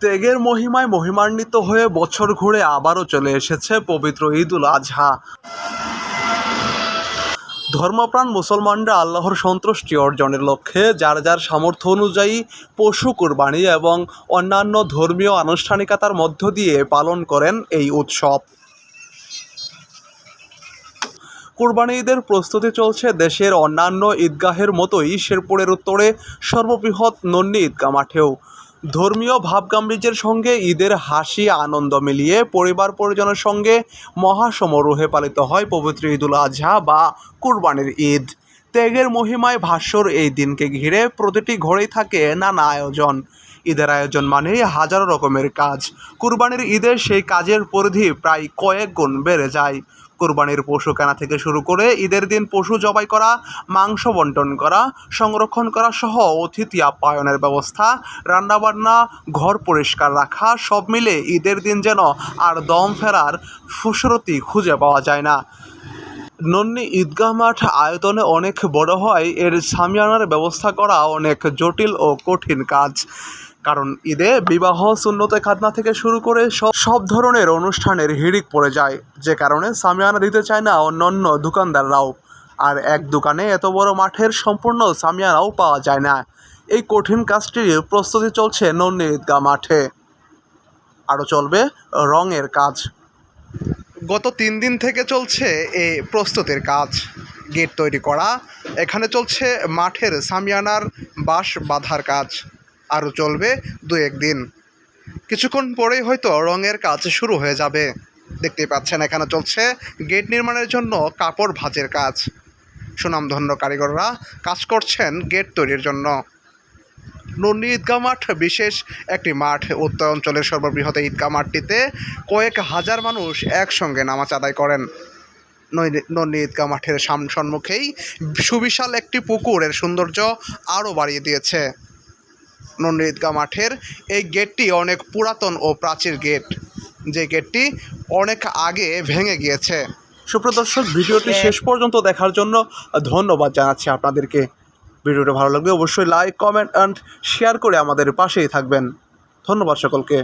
ত্যাগের মহিমায় মহিমান্বিত হয়ে বছর ঘুরে আবারও চলে এসেছে পবিত্র ঈদ উল আজহা। ধর্মপ্রাণ মুসলমানরা আল্লাহর সন্তুষ্টি অর্জনের লক্ষ্যে যার যার সামর্থ্য অনুযায়ী পশু কোরবানি এবং অন্যান্য ধর্মীয় আনুষ্ঠানিকতার মধ্য দিয়ে পালন করেন এই উৎসব। কোরবানি ঈদের প্রস্তুতি চলছে দেশের অন্যান্য ঈদগাহের মতোই শেরপুরের উত্তরে সর্ববৃহৎ নন্নি ঈদগাহ মাঠেও। ধর্মীয় ভাবগাম্ভীর্যের সঙ্গে ঈদের হাসি, আনন্দ মিলিয়ে পরিবার পরিজনের সঙ্গে মহাসমারোহে পালিত হয় পবিত্র ঈদুল আজহা বা কুরবানির ঈদ। ত্যাগের মহিমায় ভাস্বর এই দিনকে ঘিরে প্রতিটি ঘরেই থাকে নানা আয়োজন। ঈদের আয়োজন মানেই হাজারো রকমের কাজ। কুরবানির ঈদের সেই কাজের পরিধি প্রায় কয়েক গুণ বেড়ে যায়। কোরবানির পশু কেনা থেকে শুরু করে ঈদের দিন পশু জবাই করা, মাংস বন্টন করা, সংরক্ষণ করা সহ অতিথি আপ্যায়নের ব্যবস্থা, রান্নাবান্না, ঘর পরিষ্কার রাখা, সব মিলে ঈদের দিন যেন আর দম ফেরার ফুসরতি খুঁজে পাওয়া যায় না। নন্নি ঈদগাহ মাঠ আয়তনে অনেক বড় হয়, এর সামিয়ানার ব্যবস্থা করা অনেক জটিল ও কঠিন কাজ। কারণ ঈদে বিবাহ শূন্যতে খাতনা থেকে শুরু করে সব ধরনের অনুষ্ঠানের হিড়িক পড়ে যায়। যে কারণে সামিয়ানা দিতে চায় না অন্যান্য দোকানদাররাও। আর এক দোকানে এত বড় মাঠের সম্পূর্ণ সামিয়ানাও পাওয়া যায় না। এই কঠিন কাজটির প্রস্তুতি চলছে নন্নি মাঠে। আরও চলবে রঙের কাজ। গত তিন দিন থেকে চলছে এই প্রস্তুতির কাজ। গেট তৈরি করা। এখানে চলছে মাঠের সামিয়ানার বাঁশ বাঁধার কাজ। আরও চলবে দু একদিন। কিছুক্ষণ পরেই হয়তো রঙের কাজ শুরু হয়ে যাবে। দেখতেই পাচ্ছেন, এখানে চলছে গেট নির্মাণের জন্য কাপড় ভাঁজের কাজ। সুনামধন্য কারিগররা কাজ করছেন গেট তৈরির জন্য। নন্দি ঈদগাহ মাঠ বিশেষ একটি মাঠ। উত্তর অঞ্চলের সর্ববৃহৎ ঈদগাহ মাঠটিতে কয়েক হাজার মানুষ একসঙ্গে নামাজ আদায় করেন। নন্দি ঈদগাহ মাঠের সাম, সম্মুখেই সুবিশাল একটি পুকুরের সৌন্দর্য আরও বাড়িয়ে দিয়েছে। নন্দি ঈদগাহ মাঠের এই গেটটি অনেক পুরাতন ও প্রাচীর গেট। যে গেটটি অনেক আগে ভেঙে গিয়েছে। সুপ্রদর্শক ভিডিওটি শেষ পর্যন্ত দেখার জন্য ধন্যবাদ জানাচ্ছি আপনাদেরকে। ভিডিওটা ভালো লাগবে অবশ্যই লাইক কমেন্ট অ্যান্ড শেয়ার করে আমাদের পাশেই থাকবেন। ধন্যবাদ সকলকে।